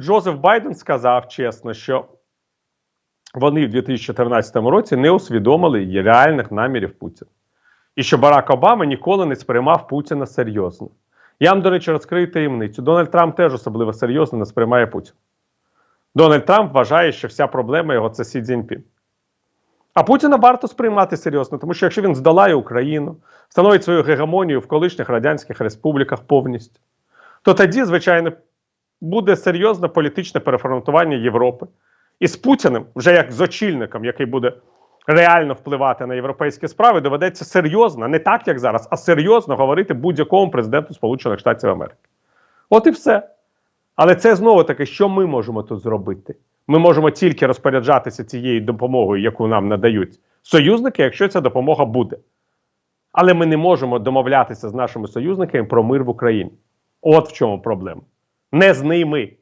Джозеф Байден сказав чесно, що вони в 2014 році не усвідомили реальних намірів Путіна. І що Барак Обама ніколи не сприймав Путіна серйозно. Я вам, до речі, розкрию таємницю. Дональд Трамп теж особливо серйозно не сприймає Путіна. Дональд Трамп вважає, що вся проблема його це Сі Цзіньпін. А Путіна варто сприймати серйозно, тому що якщо він здолає Україну, встановить свою гегемонію в колишніх радянських республіках повністю, то тоді, звичайно, буде серйозне політичне переформатування Європи. І з Путіним, вже як з очільником, який буде реально впливати на європейські справи, доведеться серйозно, не так, як зараз, а серйозно говорити будь-якому президенту Сполучених Штатів Америки. От і все. Але це знову таки, що ми можемо тут зробити? Ми можемо тільки розпоряджатися цією допомогою, яку нам надають союзники, якщо ця допомога буде. Але ми не можемо домовлятися з нашими союзниками про мир в Україні. От в чому проблема. Не з ними.